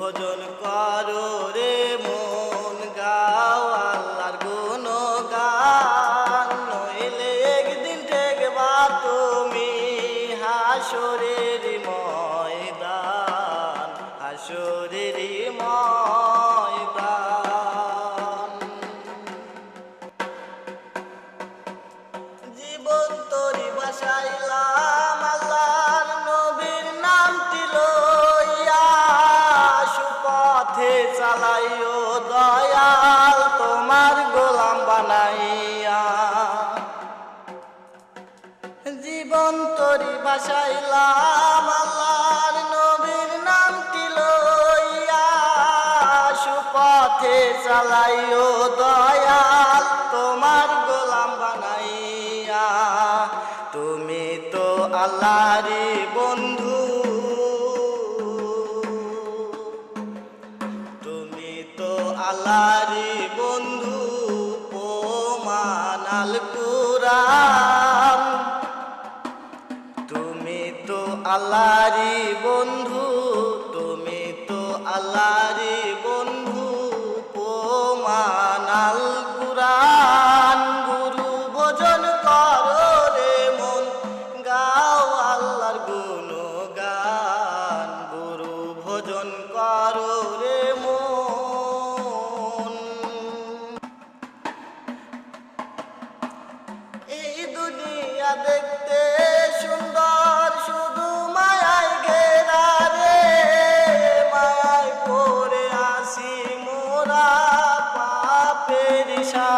ভোজন করো রে মন গাও, আল্লাহর গুণ গান নইলে একদিন ঠেকবা তুমি হাসরের ময়দান হাসরের ময়দান। জীবন তরি বাসাইলাম জীবন তরি বাসাইলাম, আল্লাহর নবীর নামটি লইয়া? সুপথে চালাইও দয়াল, তোমার গোলাম বানাইয়া। তুমি তো আল্লাহরই বন্ধু। তুমি তো আল্লাহরই বন্ধু পোমানাল কুরান তো আল্লাহরই বন্ধু, তুমি তো আল্লাহরই বন্ধু পোমানাল কুরান গুরু ভোজন করো রে মন, গাও আল্লাহর গুণ গান গুরু ভোজন করো রে মন। এই দুনিয়া দেখতে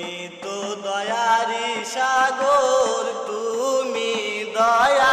তুমি তো দয়ারি সাগর তুমি দয়া